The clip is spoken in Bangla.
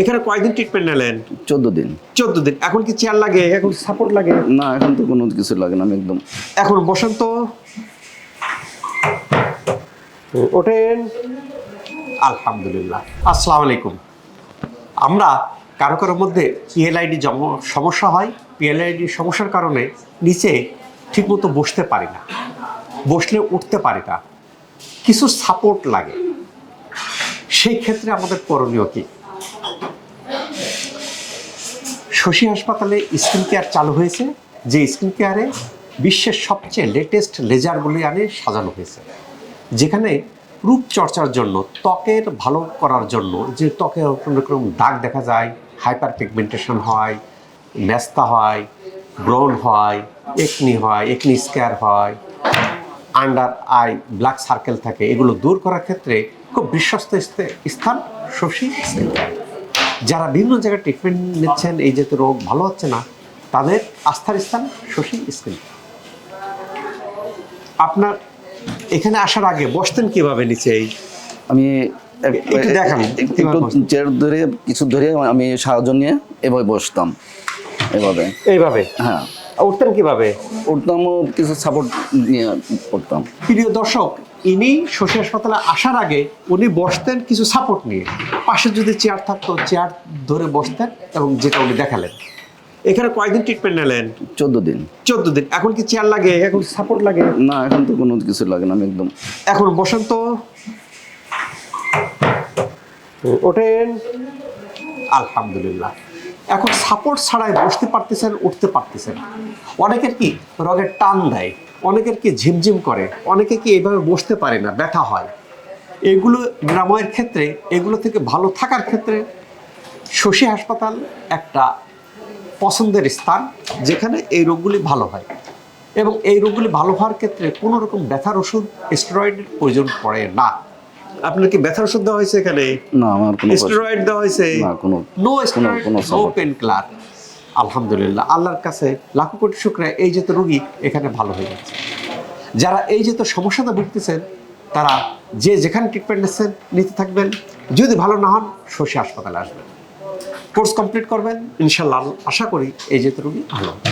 এখানে কয়দিন ট্রিটমেন্ট নিলেন? চোদ্দ দিন। চোদ্দ দিন। এখন কি চেয়ার লাগে? এখন সাপোর্ট লাগে? না এখন তো কোনো কিছু লাগে না আমি একদম এখন বসেন তো। ওঠেন। আলহামদুলিল্লাহ। আসসালামু আলাইকুম। আমরা কারও কারোর মধ্যে পিএলআইডি সমস্যা হয়। পিএলআইডি সমস্যার কারণে নিচে ঠিকমতো বসতে পারি না। বসলে উঠতে পারি না। কিছু সাপোর্ট লাগে। সেই ক্ষেত্রে আমাদের করণীয় কি? শশী হাসপাতালে স্কিন কেয়ার চালু হয়েছে, যে স্কিন কেয়ারে বিশ্বের সবচেয়ে লেটেস্ট লেজারগুলি আনে সাজানো হয়েছে। যেখানে রূপচর্চার জন্য, ত্বকের ভালো করার জন্য, যে ত্বকে রকম দাগ দেখা যায় হাইপার পিগমেন্টেশন হয়, ন্যাস্তা হয় ব্রন হয় একনি হয় একনি স্কেয়ার হয় আন্ডার আই ব্ল্যাক সার্কেল থাকে, এগুলো দূর করার ক্ষেত্রে খুব বিশ্বস্ত স্থান শশী স্কিন কেয়ার। যারা বিভিন্ন জায়গায় ট্রিটমেন্ট নিচ্ছেন এই যেহেতু রোগ ভালো হচ্ছে না তাদের আস্থার স্থান শশী স্কিন আপনার এখানে আসার আগে বসতেন কীভাবে নিচে এই? আমি এক- একটু দেখান, একটু চেয়ার ধরে কিছু ধরে আমি সাহায্য নিয়ে এভাবে বসতাম এভাবে। এইভাবে? হ্যাঁ। উঠতেন কীভাবে? উঠতাম কিছু সাপোর্ট নিয়ে পড়তাম প্রিয় দর্শক ইনি শশী হাসপাতালে আসার আগে উনি বসতেন কিছু সাপোর্ট নিয়ে। পাশে যদি চেয়ার থাকতো চেয়ার ধরে বসতেন এবং যেটা উনি দেখালেন। এখানে কয়দিন ট্রিটমেন্ট নিলেন? চোদ্দ দিন। চোদ্দ দিন। এখন কি চেয়ার লাগে? এখন সাপোর্ট লাগে? না এখন তো কোনো কিছু লাগে না আমি একদম এখন বসেন তো। ওঠেন। আলহামদুলিল্লাহ। এখন সাপোর্ট ছাড়াই বসতে পারতেছেন, উঠতে পারতেছেন। অনেকের কি রগের টান দেয়, অনেকের কি ঝিমঝিম করে, অনেকে কি এইভাবে বসতে পারে না, ব্যথা হয়। এগুলো নিরাময়ের ক্ষেত্রে, এগুলো থেকে ভালো থাকার ক্ষেত্রে শশী হাসপাতাল একটা পছন্দের স্থান, যেখানে এই রোগগুলি ভালো হয়। এবং এই রোগগুলি ভালো হওয়ার ক্ষেত্রে কোনো রকম ব্যথার ওষুধ স্টেরয়েডের প্রয়োজন পড়ে না। আপনার কি ব্যথার ওষুধ দেওয়া হয়েছে এখানে? না আমার কোনো স্টেরয়েড দেওয়া হয়েছে? না, কোনো- নো স্টেরয়েড কোনো নো। পেন কিলার আলহামদুলিল্লাহ আল্লাহর কাছে লাখো কোটি শুক্রিয়া এই যে তো রোগী এখানে ভালো হয়ে যাচ্ছে যারা এই যে তো সমস্যাতে ভুগতেছেন তারা যে যেখানে ট্রিটমেন্ট নিচ্ছেন নিতে থাকবেন। যদি ভালো না হন শশী হাসপাতালে আসবেন। কোর্স কমপ্লিট করবেন। ইনশাল্লাহ আশা করি এই যে তো রোগী ভালো হবে।